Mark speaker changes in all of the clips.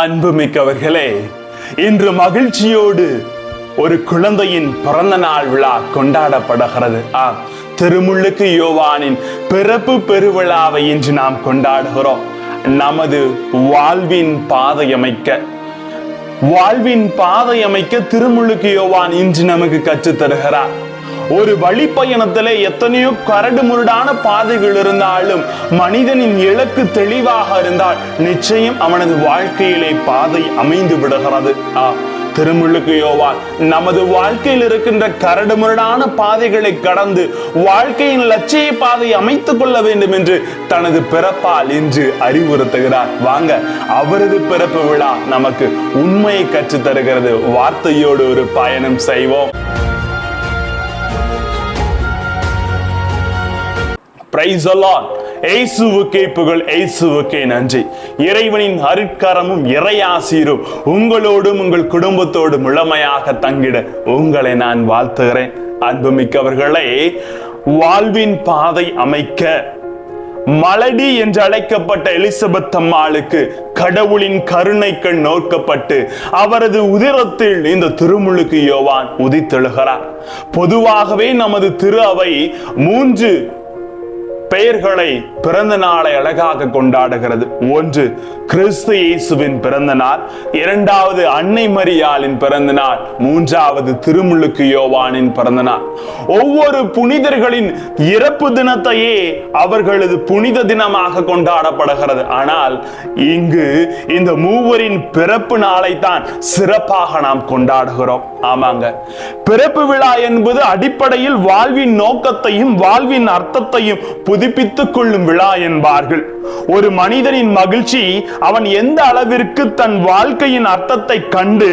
Speaker 1: அன்புமிக்கவர்களே இன்று மகிழ்ச்சியோடு ஒரு குழந்தையின் பிறந்த நாள் விழா கொண்டாடப்படுகிறது. ஆம் திருமுள்ளுக்கு யோவானின் பிறப்பு பெருவிழாவை இன்று நாம் கொண்டாடுகிறோம். நமது வாழ்வின் பாதை அமைக்க வாழ்வின் பாதை அமைக்க திருமுழுக்கு யோவான் இன்று நமக்கு கற்றுத் ஒரு ஒரு பயணத்துல எத்தனையோ கரடு முரடான பாதைகள் இருந்தாலும் மனிதனின் இலக்கு தெளிவாக இருந்தால் நிச்சயம் அவனது வாழ்க்கையிலே பாதை அமைந்து விடுகிறது. ஆ திருமுழுக்கு யோவான். நமது வாழ்க்கையில் இருக்கின்ற கரடு முரடான பாதைகளை கடந்து வாழ்க்கையின் லட்சிய பாதை அமைத்துக் கொள்ள வேண்டும் என்று தனது பிறப்பால் இன்று அறிவுறுத்துகிறார். வாங்க அவரது பிறப்பு விழா நமக்கு உண்மையை கற்றுத் தருகிறது வார்த்தையோடு ஒரு பயணம் செய்வோம். பிரைஸ் அலாட் ஏசுவுக்கே புகழ் ஏசுவுக்கே நன்றி. இறைவனின் அருட்கரமும் இறையாசீரும் உங்களோடும் உங்கள் குடும்பத்தோடும் முழமையாக தங்கிட உங்களை நான் வாழ்த்துகிறேன். அன்புமிக்கவர்களை வாழ்வின் பாதை அமைக்க மலடி என்று அழைக்கப்பட்ட எலிசபெத் அம்மாளுக்கு கடவுளின் கருணை கண் நோக்கப்பட்டு அவரது உதிரத்தில் இந்த திருமுழுக்கு யோவான் உதித்தெழுகிறார். பொதுவாகவே நமது திரு அவை மூன்று பெயர்களை பிறந்த நாளை அழகாக கொண்டாடுகிறது. ஒன்று கிறிஸ்து இயேசுவின் பிறந்த நாள். இரண்டாவது அன்னை மரியாளின் பிறந்த நாள். மூன்றாவது திருமுழுக்கு யோவானின் பிறந்த நாள். ஒவ்வொரு புனிதர்களின் இறப்பு தினத்தையே அவர்களது புனித தினமாக கொண்டாடப்படுகிறது. ஆனால் இங்கு இந்த மூவரின் பிறப்பு நாளை தான் சிறப்பாக நாம் கொண்டாடுகிறோம். ஆமாங்க. பிறப்பு விழா என்பது அடிப்படையில் வாழ்வின் நோக்கத்தையும் வாழ்வின் அர்த்தத்தையும் புதுப்பித்துக் கொள்ளும் விழா என்பார்கள். ஒரு மனிதனின் மகிழ்ச்சி அவன் எந்த அளவிற்கு தன் வாழ்க்கையின் அர்த்தத்தை கண்டு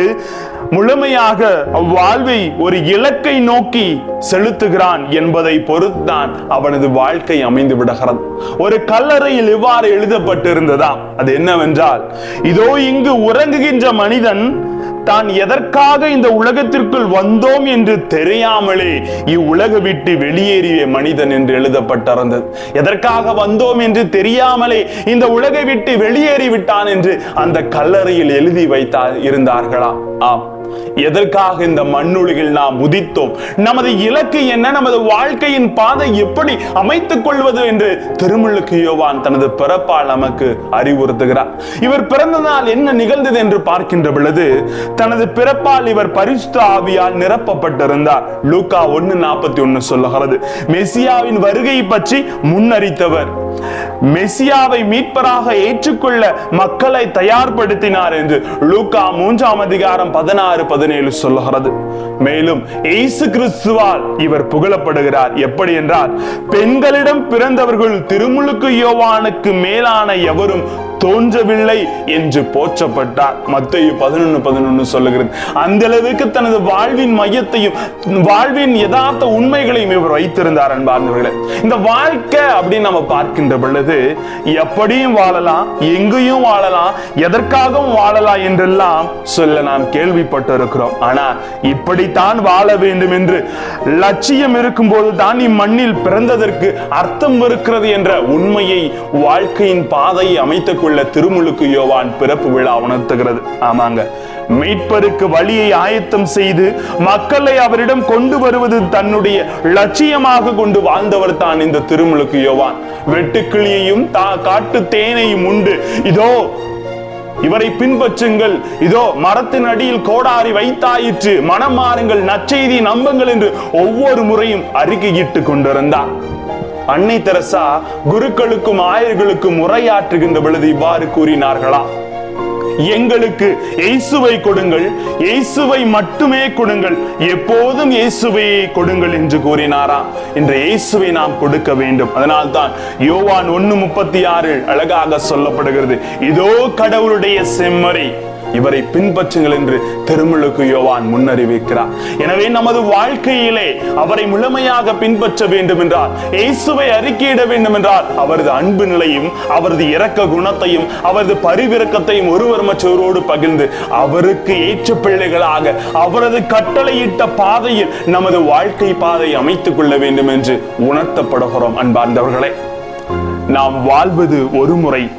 Speaker 1: முழுமையாக அவ்வாழ்வை ஒரு இலக்கை நோக்கி செலுத்துகிறான் என்பதை பொறுத்தான் அவனது வாழ்க்கை அமைந்து விடுகிறது. ஒரு கல்லறையில் இவ்வாறு எழுதப்பட்டிருந்ததாம். அது என்னவென்றால் இதோ இங்கு உறங்குகின்ற மனிதன் தான் எதற்காக இந்த உலகத்திற்குள் வந்தோம் என்று தெரியாமலே இவ்வுலக விட்டு வெளியேறிய மனிதன் என்று எழுதப்பட்டிருந்தது எதற்காக வந்தோம் என்று தெரியாமலே இந்த உலகை விட்டு வெளியேறி விட்டான் என்று அந்த கல்லறையில் எழுதி வைத்தார் இருந்தார்களா? ஆம். எதற்காக இந்த மண்ணுலகில் நாம் உதித்தோம்? நமது இலக்கு என்ன? நமது வாழ்க்கையின் பாதை எப்படி அமைத்துக் கொள்வது என்று திருமுழுக்கு யோவான் தனது பிறப்பால் நமக்கு அறிவுறுத்துகிறார். இவர் பிறந்த நாள் என்ன நிகழ்ந்தது என்று பார்க்கின்ற பொழுது தனது பிறப்பால் இவர் பரிசுத்த ஆவியால் நிரப்பப்பட்டிருந்தார். லூக்கா ஒன்னு நாற்பத்தி ஒன்னு சொல்லுகிறது. மெசியாவின் வருகை பற்றி முன்னறித்தவர் மெசியாவை மீட்பராக ஏற்றுக்கொள்ள மக்களை தயார்படுத்தினார் என்று லூக்கா மூன்றாம் அதிகாரம் பதினாறு பதினேழு சொல்லுகிறது. மேலும் இயேசு கிறிஸ்துவால் இவர் புகழப்படுகிறார். எப்படி என்றால் பெண்களிடம் பிறந்தவர்கள் திருமுழுக்கு யோவானுக்கு மேலான எவரும் தோன்றவில்லை என்று போற்றப்பட்டார். மத்திய பதினொன்று பதினொன்று சொல்லுகிறது. அந்த அளவுக்கு தனது வாழ்வின் மையத்தையும் வாழ்வின் யதார்த்த உண்மைகளையும் இவர் வைத்திருந்தார் அன்பார்ந்தவர்களே. இந்த வாழ்க்கை அப்படின்னு நம்ம பார்க்கின்ற பொழுது எப்படியும் வாழலாம் எங்கேயும் வாழலாம் எதற்காகவும் வாழலாம் என்றெல்லாம் சொல்ல நாம் கேள்விப்பட்டிருக்கிறோம். ஆனா இப்படித்தான் வாழ வேண்டும் என்று லட்சியம் இருக்கும்போது தான் இம்மண்ணில் பிறந்ததற்கு அர்த்தம் இருக்கிறது என்ற உண்மையை வாழ்க்கையின் பாதையை அமைத்துக் கொள்ள உள்ள திருமுழுக்கு யோவான் பிறப்பு விழா உணர்த்துகிறது. ஆமாங்க. மீட்பருக்கு வழியை ஆயத்தம் செய்து மக்களை அவரிடம் கொண்டு வருவது தன்னுடைய லட்சியமாக கொண்டு வாழ்ந்தவர் தான் இந்த திருமுழுக்கு யோவான். வெட்டுக்கிளியையும் தா காட்டு தேனையும் உண்டு. இதோ இவரை பின்பற்றுங்கள். இதோ மரத்தின் அடியில் கோடாரி வைத்தாயிற்று. மனம் மாறுங்கள். நச்செய்தி நம்புங்கள் என்று ஒவ்வொரு முறையும் அறிக்கையிட்டு கொண்டிருந்தார் அன்னை தெரசா குருக்களுக்கும் ஆயர்களுக்கும் உரையாற்றுகின்ற பொழுது இவ்வாறு கூறினார்களா? எங்களுக்கு இயேசுவை கொடுங்கள் இயேசுவை மட்டுமே கொடுங்கள் எப்போதும் இயேசுவையை கொடுங்கள் என்று கூறினாராம் இன்று இயேசுவை நாம் கொடுக்க வேண்டும். அதனால்தான் யோவான் ஒன்னு முப்பத்தி ஆறு அழகாக சொல்லப்படுகிறது. இதோ கடவுளுடைய செம்மறி. இவரை பின்பற்றுங்கள் என்று திருமுழுக்கு யோவான் முன்னறிவிக்கிறார். எனவே நமது வாழ்க்கையிலே அவரை முழுமையாக பின்பற்ற வேண்டும் என்றால் இயேசுவை அறிக்கையிட வேண்டும் என்றால் அவரது அன்பு நிலையும் அவரது இரக்க குணத்தையும் அவரது பரிவிரக்கத்தையும் ஒருவர் மற்றவரோடு பகிர்ந்து அவருக்கு ஏற்ற பிள்ளைகளாக அவரது கட்டளையிட்ட பாதையில் நமது வாழ்க்கை பாதை அமைத்துக் கொள்ள வேண்டும் என்று உணர்த்தப்படுகிறோம் அன்பார்ந்தவர்களே. நாம் வாழ்வது ஒரு முறை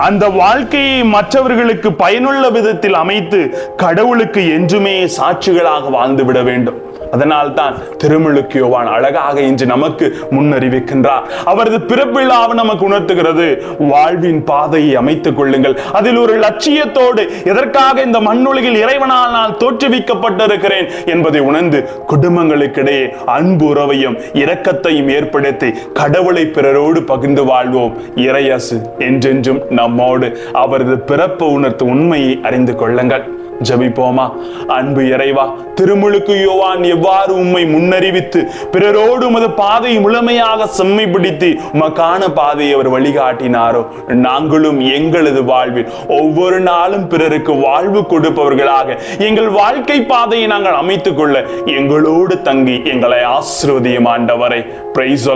Speaker 1: அந்த வாழ்க்கையை மற்றவர்களுக்கு பயனுள்ள விதத்தில் அமைத்து கடவுளுக்கு என்றுமே சாட்சிகளாக வாழ்ந்து விட வேண்டும். அதனால் தான் திருமுழுக்கு யோவான் அழகாக இன்று நமக்கு முன்னறிவிக்கின்றார். அவரது பிறப்பிழாவை நமக்கு உணர்த்துகிறது. வாழ்வின் பாதையை அமைத்துக் கொள்ளுங்கள். அதில் ஒரு லட்சியத்தோடு எதற்காக இந்த மண்ணுலகில் இறைவனால் நான் தோற்றுவிக்கப்பட்டிருக்கிறேன் என்பதை உணர்ந்து குடும்பங்களுக்கிடையே அன்பு உறவையும் இரக்கத்தையும் ஏற்படுத்தி கடவுளை பிறரோடு பகிர்ந்து வாழ்வோம். இறையசு என்றென்றும் நம்மோடு அவரது பிறப்பு உணர்த்து உண்மையை அறிந்து கொள்ளுங்கள். ஜபிப்போமா? அன்பு இறைவா திருமுழுக்கு யோவான் எவ்வாறு உம்மை முன்னறிவித்து பிறரோடு உமது பாதை முழுமையாக செம்மைப்படுத்தி உமக்கான பாதையை அவர் வழிகாட்டினாரோ? நாங்களும் எங்களது வாழ்வில் ஒவ்வொரு நாளும் பிறருக்கு வாழ்வு கொடுப்பவர்களாக எங்கள் வாழ்க்கை பாதையை நாங்கள் அமைத்துக்கொள்ள எங்களோடு தங்கி எங்களை ஆசிர்வதியும் ஆண்டவரை. பிரைஸ்